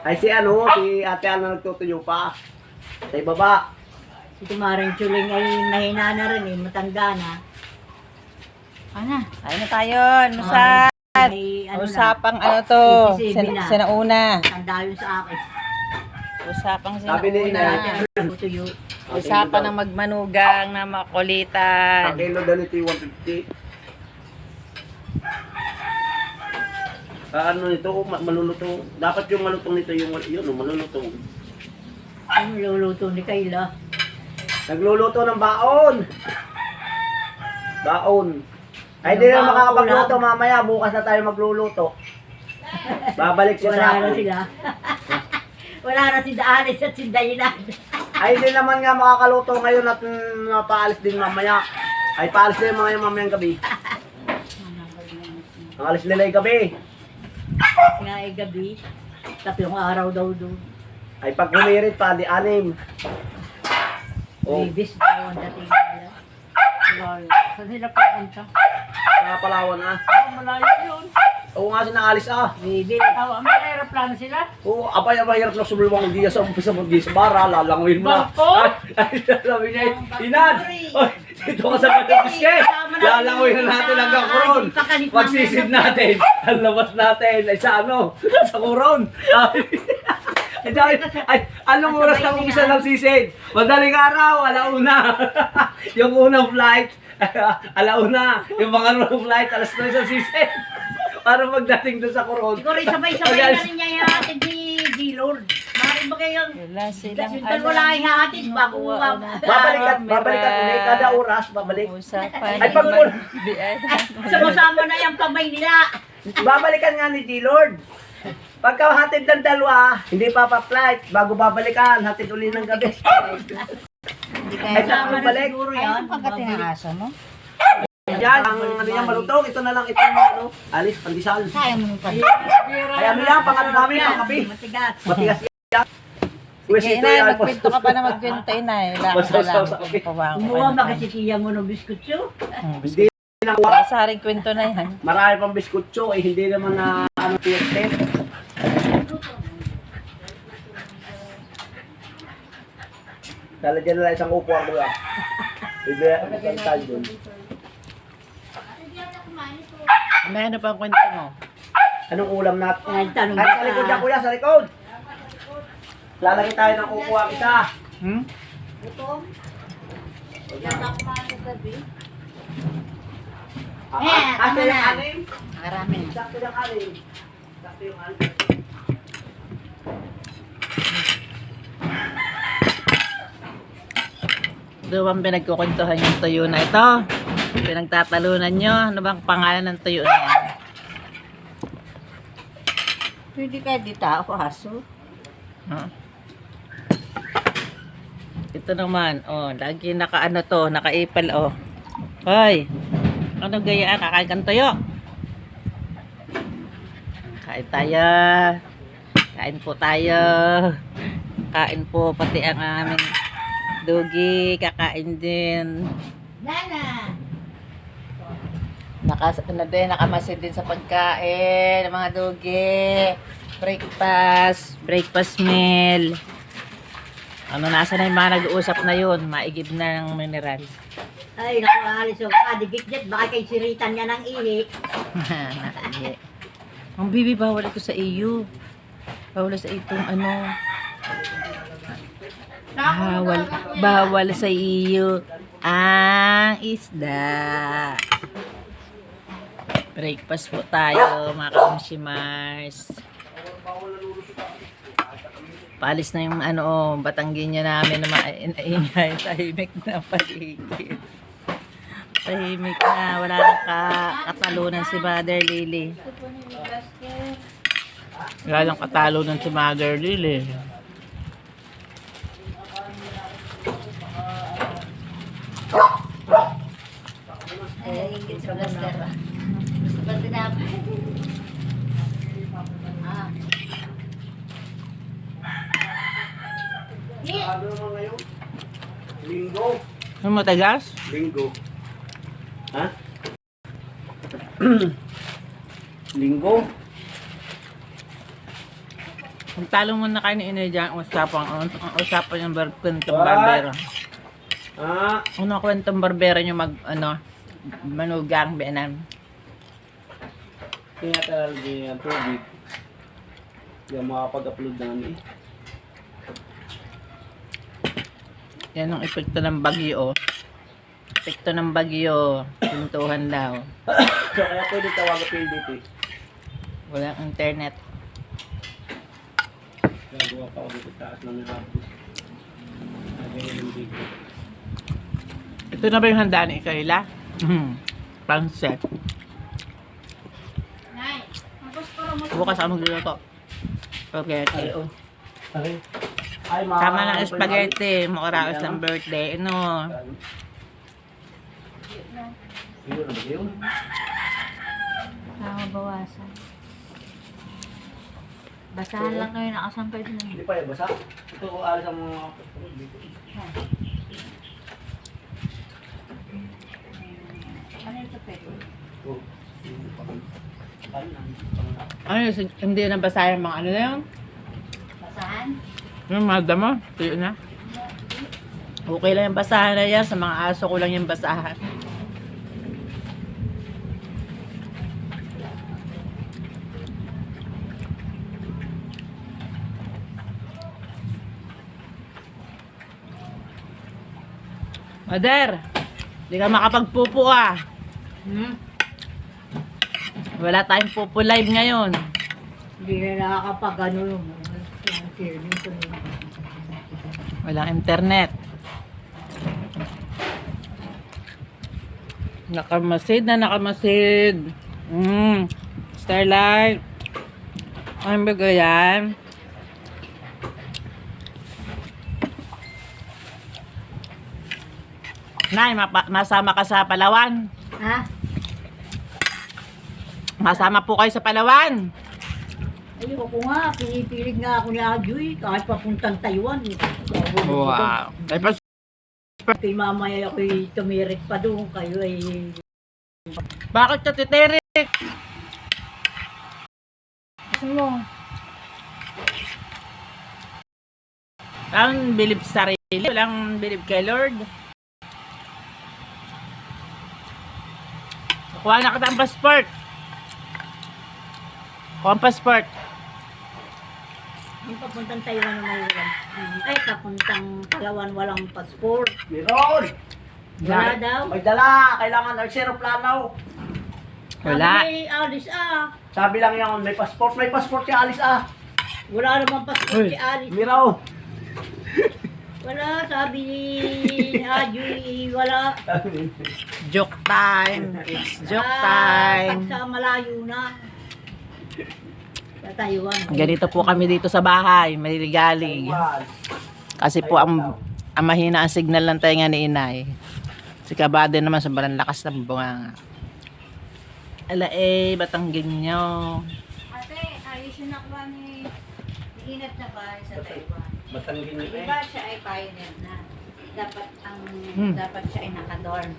Ay si ano, si ate Ana nagtutuyo pa. Sa ibaba. Si Tumarang Chuling ay mahina na rin eh, matanda na. Ano? Kain na tayo. Nusa. May ano Usapang ano to. 87 Sin- na. sinauna. na, tanda yun sa akin. Usapang Sabi ni sinauna. Ina. Tutuyo. Usapan ng magmanugang na Ang makulitan. kilo nito yung 150. Ah, ano nito, ma- malulutong. Dapat yung malutong nito yung yun, oh, malulutong. Ang luluto ni Kayla. Nagluluto ng baon. Baon. Ay, Anong di na baon makakapagluto ulam? mamaya. Bukas na tayo magluluto. Babalik siya sa Wala na akin. sila. Wala na si Daanis at si Dayna. Ay, hindi naman nga makakaluto ngayon at mm, napaalis din mamaya. Ay, paalis din mga yung mamayang gabi. Ang alis nila yung gabi. Nga ay gabi. Tatlong araw daw doon. Ay, pag humirit pa, di anim. Oh, Bibis daw ang dating nila. Saan sila pupunta? sa Palawan ah. Malayo yun. Oo nga, sinaalis ah. Bibis. Oh, may aeroplano sila. Oo, abay, abay, hirap na sumulwang di sa umpisa mo di sa bara, lalanguin mo na. Barko? Ay, sabi niya, Inan! Oy, dito ka sa Matabiske! Lalanguin na natin hanggang kuron. Magsisid natin. Ang labas natin ay sa ano? Sa kuron. Ay, ay, ay, anong oras na umpisa ng sisid? Madaling araw, alauna. yung unang flight, alauna. Yung mga flight, alas 9 sa sisid. Para magdating doon sa kuron. Siguro sabay-sabay na rin niya ihatid ni D-Lord. Maaaring ba kayong Wala silang yung dalawa lang ihatid bago Babalikan, babalikan ulit kada oras, babalik. Usapan. Ay, pag Sama-sama na yung kamay nila. babalikan nga ni D-Lord. Pagka hatid ng dalawa, hindi pa pa-flight. Bago babalikan, hatid uli ng gabi. Ay, tapos balik. yan. aso mo? Yan, ang ano yan, malutong. Ito na lang, ito na ano. Alis, pandesal. Kaya mo pa. Kaya mo yan, pang ano namin, pang. Matigas. Matigas Sige, inay, yan. magkwento ka pa na magkwento, inay. Wala ka Masasaw lang. sa Kumuha makasitiya mo ng biskutso. Hindi lang wala. Saring kwento na yan. Marami pang biskutso, eh, hindi naman na ano tiyete. Dala dyan na isang upo ako ah. Bibigyan ako ng tayo dun. May ano pang kwento mo? Anong ulam natin? Ay, sa likod niya kuya, sa likod. Lalagay tayo ng upuan isa. Hmm? Ah, Eh, ah, tama na. Marami. Sakto yung anim. Sakto yung anim. Doon bang pinagkukwentuhan yung tuyo na ito? Pinagtatalunan nyo? Ano bang pangalan ng tuyo na yan? Pwede ka di tao, aso. Huh? Ito naman, oh, lagi naka ano to, nakaipal oh. Hoy. Ano gayaan? Kakain kang tuyo. Kain tayo. Kain po tayo. Kain po pati ang aming dugi, kakain din. Nana! Naka, ano din, nakamasid din sa pagkain, ng mga dugi. Breakfast, breakfast meal. Ano, nasa na yung mga nag-uusap na yun, maigib na ng mineral. Ay, naku, alis yung kadigit-git. Baka kay siritan niya ng ihi. Nakaihi. Ang bibi, bawal ito sa iyo. Bawal sa itong ano. Bawal, bawal sa iyo ang isda. Breakfast po tayo, mga kamshimars. Paalis na yung ano, oh, batangginya namin na maingay. Tahimik na paligid. Tahimik na. Wala nang ka katalunan si Mother Lily. Wala nang katalunan si Mother Lily. Ay, ingit sa blaster. Ba't tinapay? Ah. Ano naman ngayon? Linggo. Ano matagas? Linggo. Ha? Linggo. Kung talo mo na kayo ni Inay dyan, usapan, ang, usapan yung bar, kwentong barbero. Ah, Ano kwentong barbero nyo mag, ano, manugang, benan. kaya talaga yung tubig. Yung makapag-upload na ano eh. Yan ang epekto ng bagyo. Epekto ng bagyo. Pintuhan daw. So, kaya pwede dito eh. Walang internet. Gagawa pa ako dito taas ng dito. Ito na ba yung handa ni Kayla? Hmm. Panset. Nay, tapos para mo. Bukas ako magluluto. Oh. Okay. Ay, mga... Tama lang ang spaghetti. Makaraos ng birthday. Ano? Ano? Tama bawasan. Basahan lang kayo nakasampay dun. Hindi pa yan, basa. Ito ko alis ang mga... Ano ito pwede? Oh. Ano na? Ano yun? Hindi na basa yung mga ano na yun? Yung mga damo? Tuyo na. Okay lang yung basahan na yan. Sa mga aso ko lang yung basahan. Mother, di ka makapagpupo ah. Hmm? Wala tayong pupo live ngayon. Hindi na nakakapag ano yung yung serving ko nila. Walang internet. Nakamasid na nakamasid. Mm. Starlight. Ano ba yan? Nay, masama ka sa Palawan. Ha? Masama po kayo sa Palawan. Ayoko nga, pinipilig nga ako ni Ajoy kahit papuntang Taiwan. Wow. Ay, pas- Kay mamaya ako'y tumirik pa doon, kayo ay... bakit ka titirik? Gusto mo? Walang bilib sa sarili, walang bilib kay Lord. Kuha na kita ang passport. Kuha ang passport. Yung papuntang Taiwan na walang... Ay, papuntang Palawan walang passport. Meron! Wala daw. May dala! Kailangan ng plano. Wala. Sabi ni Alice ah. Sabi lang yan, may passport. May passport si Alice ah. Wala namang passport Uy. si Alice. Miraw! Wala, sabi ni Ajoy, wala. Joke time. It's joke Ah, time. Pag sa malayo na. Sa. Ganito po kami dito sa bahay, maliligalig. Kasi po ang, ang mahina ang signal ng tenga ni inay. Si Kabade naman sobrang lakas ng bunganga. Ala eh, batanggin nyo. Ate, ayos yung nakuha ni Inat na bahay sa Taiwan. Batanggin niyo eh. Diba siya ay pioneer na. Dapat ang Hmm. dapat siya ay nakadorm.